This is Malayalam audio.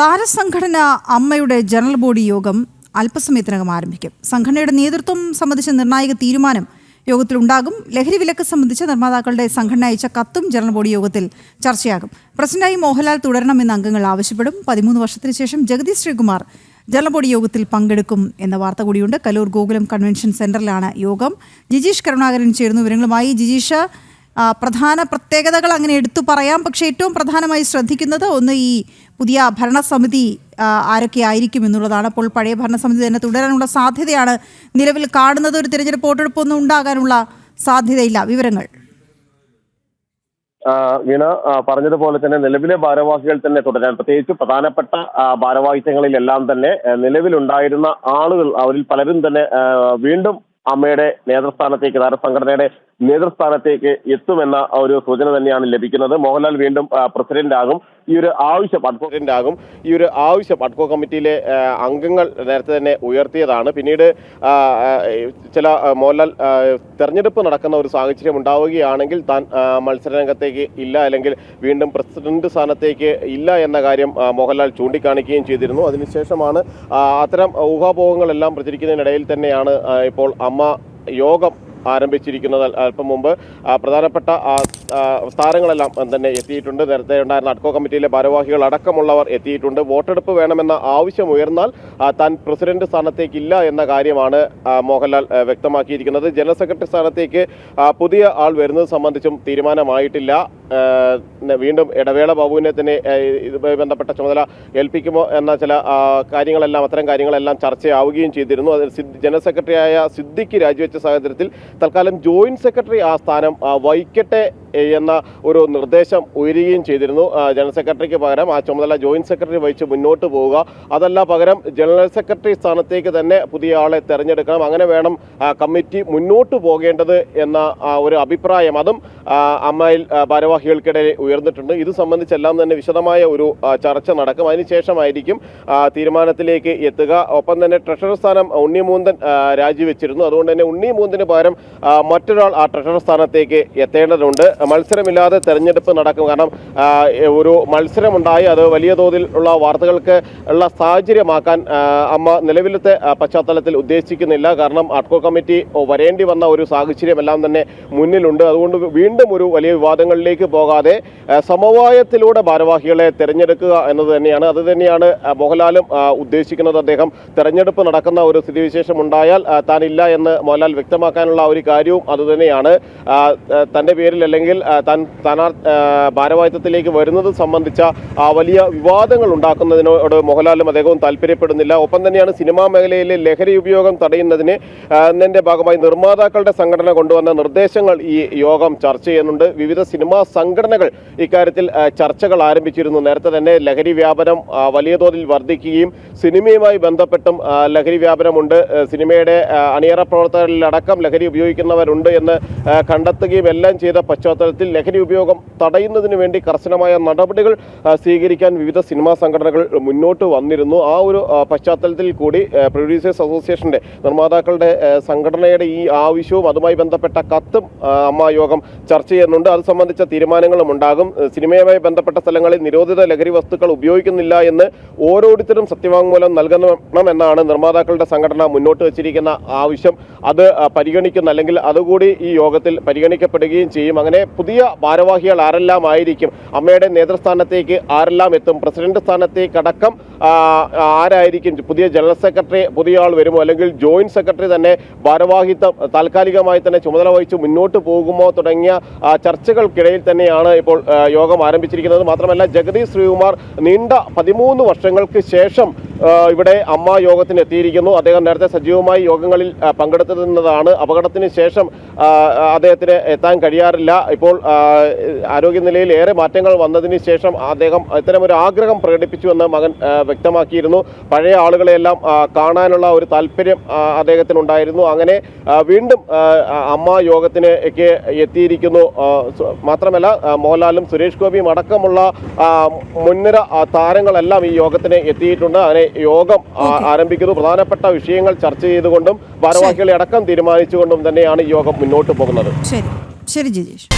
താരസംഘടന അമ്മയുടെ ജനറൽ ബോഡി യോഗം അല്പസമയത്തിനകം ആരംഭിക്കും. സംഘടനയുടെ നേതൃത്വം സംബന്ധിച്ച നിർണായക തീരുമാനം യോഗത്തിലുണ്ടാകും. ലഹരി വിലക്ക് സംബന്ധിച്ച് നിർമ്മാതാക്കളുടെ സംഘടന അയച്ച കത്തും ജനറൽ ബോഡി യോഗത്തിൽ ചർച്ചയാകും. പ്രസിഡന്റായി മോഹൻലാൽ തുടരണമെന്ന് അംഗങ്ങൾ ആവശ്യപ്പെടും. പതിമൂന്ന് വർഷത്തിന് ശേഷം ജഗദീഷ് ശ്രീകുമാർ ജനറൽ ബോഡി യോഗത്തിൽ പങ്കെടുക്കും എന്ന വാർത്ത കൂടിയുണ്ട്. കലൂർ ഗോകുലം കൺവെൻഷൻ സെന്ററിലാണ് യോഗം. ജിജീഷ് കരുണാകരൻ ചേരുന്നു വിവരങ്ങളുമായി ജിജീഷ് പ്രധാന പ്രത്യേകതകൾ അങ്ങനെ എടുത്തു പറയാം. പക്ഷേ ഏറ്റവും പ്രധാനമായി ശ്രദ്ധിക്കുന്നത് ഒന്ന് ഈ പുതിയ ഭരണസമിതി ആരൊക്കെ ആയിരിക്കും എന്നുള്ളതാണ്. അപ്പോൾ പഴയ ഭരണസമിതി തന്നെ തുടരാനുള്ള സാധ്യതയാണ് നിലവിൽ കാണുന്നത്. ഒരു തിരഞ്ഞെടുപ്പ് വോട്ടെടുപ്പൊന്നും ഉണ്ടാകാനുള്ള സാധ്യതയില്ല. വിവരങ്ങൾ. വീണ പറഞ്ഞതുപോലെ തന്നെ നിലവിലെ ഭാരവാഹികൾ തന്നെ തുടരാൻ പ്രത്യേകിച്ച് പ്രധാനപ്പെട്ട ഭാരവാഹിത്വങ്ങളിലെല്ലാം തന്നെ നിലവിലുണ്ടായിരുന്ന ആളുകൾ അവരിൽ പലരും തന്നെ വീണ്ടും അമ്മയുടെ നേതൃസ്ഥാനത്തേക്ക് താരസംഘടനയുടെ നേതൃസ്ഥാനത്തേക്ക് എത്തുമെന്ന ഒരു സൂചന തന്നെയാണ് ലഭിക്കുന്നത്. മോഹൻലാൽ വീണ്ടും പ്രസിഡന്റ് ആകും ഈ ഒരു ആവശ്യം പ്രസിഡന്റ് ആകും ഈ ഒരു ആവശ്യം അഡ്കോ കമ്മിറ്റിയിലെ അംഗങ്ങൾ നേരത്തെ തന്നെ ഉയർത്തിയതാണ്. പിന്നീട് ചില മോഹൻലാൽ തെരഞ്ഞെടുപ്പ് നടക്കുന്ന ഒരു സാഹചര്യം ഉണ്ടാവുകയാണെങ്കിൽ താൻ മത്സരരംഗത്തേക്ക് ഇല്ല അല്ലെങ്കിൽ വീണ്ടും പ്രസിഡന്റ് സ്ഥാനത്തേക്ക് ഇല്ല എന്ന കാര്യം മോഹൻലാൽ ചൂണ്ടിക്കാണിക്കുകയും ചെയ്തിരുന്നു. അതിനുശേഷമാണ് അത്തരം ഊഹാപോഹങ്ങളെല്ലാം പ്രചരിക്കുന്നതിനിടയിൽ തന്നെയാണ് ഇപ്പോൾ അമ്മ യോഗം ആരംഭിച്ചിരിക്കുന്നത് അല്പം മുമ്പ്. പ്രധാനപ്പെട്ട താരങ്ങളെല്ലാം തന്നെ എത്തിയിട്ടുണ്ട്. നേരത്തെ ഉണ്ടായിരുന്ന അഡ്കോ കമ്മിറ്റിയിലെ ഭാരവാഹികൾ അടക്കമുള്ളവർ എത്തിയിട്ടുണ്ട്. വോട്ടെടുപ്പ് വേണമെന്ന ആവശ്യം ഉയർന്നാൽ താൻ പ്രസിഡന്റ് സ്ഥാനത്തേക്കില്ല എന്ന കാര്യമാണ് മോഹൻലാൽ വ്യക്തമാക്കിയിരിക്കുന്നത്. ജനറൽ സെക്രട്ടറി സ്ഥാനത്തേക്ക് പുതിയ ആൾ വരുന്നത് സംബന്ധിച്ചും തീരുമാനമായിട്ടില്ല. വീണ്ടും ഇടവേള ബാബുവിനെ തന്നെ ഇതുമായി ബന്ധപ്പെട്ട ചുമതല ഏൽപ്പിക്കുമോ എന്ന ചില കാര്യങ്ങളെല്ലാം അത്തരം കാര്യങ്ങളെല്ലാം ചർച്ചയാവുകയും ചെയ്തിരുന്നു. അതിൽ ജനറൽ സെക്രട്ടറിയായ സിദ്ദിഖ് രാജിവെച്ച സാഹചര്യത്തിൽ തൽക്കാലം ജോയിന്റ് സെക്രട്ടറി ആ സ്ഥാനം വഹിക്കട്ടെ എന്ന ഒരു നിർദ്ദേശം ഉയരുകയും ചെയ്തിരുന്നു. ജനറൽ സെക്രട്ടറിക്ക് പകരം ആ ചുമതല ജോയിന്റ് സെക്രട്ടറി വഹിച്ച് മുന്നോട്ട് പോവുക. അതല്ല പകരം ജനറൽ സെക്രട്ടറി സ്ഥാനത്തേക്ക് തന്നെ പുതിയ ആളെ തെരഞ്ഞെടുക്കണം. അങ്ങനെ വേണം കമ്മിറ്റി മുന്നോട്ട് പോകേണ്ടത് എന്ന ഒരു അഭിപ്രായം അതും അമ്മയിൽ ഭാരവാഹികൾക്കിടയിൽ ഉയർന്നിട്ടുണ്ട്. ഇത് സംബന്ധിച്ചെല്ലാം തന്നെ വിശദമായ ഒരു ചർച്ച നടക്കും. അതിനുശേഷമായിരിക്കും തീരുമാനത്തിലേക്ക് എത്തുക. ഒപ്പം തന്നെ ട്രഷറർ സ്ഥാനം ഉണ്ണിമൂന്തൻ രാജിവെച്ചിരുന്നു. അതുകൊണ്ട് തന്നെ ഉണ്ണിമൂന്തിന് പകരം മറ്റൊരാൾ ആ ട്രഷറർ സ്ഥാനത്തേക്ക് എത്തേണ്ടതുണ്ട്. മത്സരമില്ലാതെ തെരഞ്ഞെടുപ്പ് നടക്കും. കാരണം ഒരു മത്സരമുണ്ടായി. അത് വലിയ തോതിൽ ഉള്ള വാർത്തകൾക്ക് ഉള്ള സാഹചര്യമാക്കാൻ അമ്മ നിലവിലത്തെ പശ്ചാത്തലത്തിൽ ഉദ്ദേശിക്കുന്നില്ല. കാരണം അഡ്കോ കമ്മിറ്റി വരേണ്ടി വന്ന ഒരു സാഹചര്യമെല്ലാം തന്നെ മുന്നിലുണ്ട്. അതുകൊണ്ട് വീണ്ടും ഒരു വലിയ വിവാദങ്ങളിലേക്ക് പോകാതെ സമവായത്തിലൂടെ ഭാരവാഹികളെ തിരഞ്ഞെടുക്കുക എന്നത് തന്നെയാണ്. അത് തന്നെയാണ് മോഹൻലാലും ഉദ്ദേശിക്കുന്നത്. അദ്ദേഹം തെരഞ്ഞെടുപ്പ് നടക്കുന്ന ഒരു സ്ഥിതിവിശേഷം ഉണ്ടായാൽ താനില്ല എന്ന് മോഹൻലാൽ വ്യക്തമാക്കാനുള്ള ഒരു കാര്യവും അതുതന്നെയാണ് തന്റെ പേരിൽ അല്ലെങ്കിൽ ആ, താൻ സ്ഥാനാർ ഭാരവാഹിത്വത്തിലേക്ക് വരുന്നത് സംബന്ധിച്ച വലിയ വിവാദങ്ങൾ ഉണ്ടാക്കുന്നതിനോട് മോഹൻലാലും അദ്ദേഹവും താല്പര്യപ്പെടുന്നില്ല. ഒപ്പം തന്നെയാണ് സിനിമാ മേഖലയിലെ ലഹരി ഉപയോഗം തടയുന്നതിന് എന്നതിന്റെ ഭാഗമായി നിർമ്മാതാക്കളുടെ സംഘടന കൊണ്ടുവന്ന നിർദ്ദേശങ്ങൾ ഈ യോഗം ചർച്ച ചെയ്യുന്നുണ്ട്. വിവിധ സിനിമാ സംഘടനകൾ ഇക്കാര്യത്തിൽ ചർച്ചകൾ ആരംഭിച്ചിരുന്നു. നേരത്തെ തന്നെ ലഹരി വ്യാപനം വലിയ തോതിൽ വർദ്ധിക്കുകയും സിനിമയുമായി ബന്ധപ്പെട്ടും ലഹരി വ്യാപനമുണ്ട്. സിനിമയുടെ അണിയറ പ്രവർത്തകരിലടക്കം ലഹരി ഉപയോഗിക്കുന്നവരുണ്ട് എന്ന് കണ്ടെത്തുകയും എല്ലാം ചെയ്ത പശ്ചാത്തലത്തിൽ ലഹരി ഉപയോഗം തടയുന്നതിന് വേണ്ടി കർശനമായ നടപടികൾ സ്വീകരിക്കാൻ വിവിധ സിനിമാ സംഘടനകൾ മുന്നോട്ട് വന്നിരുന്നു. ആ ഒരു പശ്ചാത്തലത്തിൽ കൂടി പ്രൊഡ്യൂസേഴ്സ് അസോസിയേഷന്റെ നിർമ്മാതാക്കളുടെ സംഘടനയുടെ ഈ ആവശ്യവും അതുമായി ബന്ധപ്പെട്ട കത്തും ആ, അമ്മ യോഗം ചർച്ച ചെയ്യുന്നുണ്ട്. അത് സംബന്ധിച്ച തീരുമാനങ്ങളും ഉണ്ടാകും. സിനിമയുമായി ബന്ധപ്പെട്ട സ്ഥലങ്ങളിൽ നിരോധിത ലഹരി വസ്തുക്കൾ ഉപയോഗിക്കുന്നില്ല എന്ന് ഓരോരുത്തരും സത്യവാങ്മൂലം നൽകണം എന്നാണ് നിർമ്മാതാക്കളുടെ സംഘടന മുന്നോട്ട് വച്ചിരിക്കുന്ന ആവശ്യം. അത് പരിഗണിക്കുന്ന അല്ലെങ്കിൽ അതുകൂടി ഈ യോഗത്തിൽ പരിഗണിക്കപ്പെടുകയും ചെയ്യും. അങ്ങനെ പുതിയ ഭാരവാഹികൾ ആരെല്ലാം ആയിരിക്കും? അമ്മയുടെ നേതൃസ്ഥാനത്തേക്ക് ആരെല്ലാം എത്തും? പ്രസിഡന്റ് സ്ഥാനത്തേക്ക് അടക്കം ആരായിരിക്കും? പുതിയ ജനറൽ സെക്രട്ടറി പുതിയ ആൾ വരുമോ? അല്ലെങ്കിൽ ജോയിന്റ് സെക്രട്ടറി തന്നെ ഭാരവാഹിത്വം താൽക്കാലികമായി തന്നെ ചുമതല വഹിച്ചു മുന്നോട്ട് പോകുമോ തുടങ്ങിയ ചർച്ചകൾക്കിടയിൽ തന്നെയാണ് ഇപ്പോൾ യോഗം ആരംഭിച്ചിരിക്കുന്നത്. മാത്രമല്ല ജഗദീഷ് ശ്രീകുമാർ നീണ്ട പതിമൂന്ന് വർഷങ്ങൾക്ക് ശേഷം ഇവിടെ അമ്മ യോഗത്തിന് എത്തിയിരിക്കുന്നു അദ്ദേഹം നേരത്തെ സജീവമായി യോഗങ്ങളിൽ പങ്കെടുത്തിരുന്നതാണ്. അപകടത്തിന് ശേഷം അദ്ദേഹത്തിന് എത്താൻ കഴിയാറില്ല. ഇപ്പോൾ ആരോഗ്യനിലയിൽ ഏറെ മാറ്റങ്ങൾ വന്നതിന് ശേഷം അദ്ദേഹം ഇത്തരമൊരു ആഗ്രഹം പ്രകടിപ്പിച്ചുവെന്ന് മകൻ വ്യക്തമാക്കിയിരുന്നു. പഴയ ആളുകളെയെല്ലാം കാണാനുള്ള ഒരു താല്പര്യം അദ്ദേഹത്തിനുണ്ടായിരുന്നു. അങ്ങനെ വീണ്ടും അമ്മ യോഗത്തിന് ഒക്കെ എത്തിയിരിക്കുന്നു മാത്രമല്ല മോഹൻലാലും സുരേഷ് ഗോപിയും അടക്കമുള്ള മുൻനിര താരങ്ങളെല്ലാം ഈ യോഗത്തിന് എത്തിയിട്ടുണ്ട്. അങ്ങനെ യോഗം ആരംഭിക്കുന്നു. പ്രധാനപ്പെട്ട വിഷയങ്ങൾ ചർച്ച ചെയ്തുകൊണ്ടും ഭാരവാഹികളെ അടക്കം തീരുമാനിച്ചുകൊണ്ടും തന്നെയാണ് ഈ യോഗം മുന്നോട്ട് പോകുന്നത്. ശരി. ശരി ജിജീഷ്.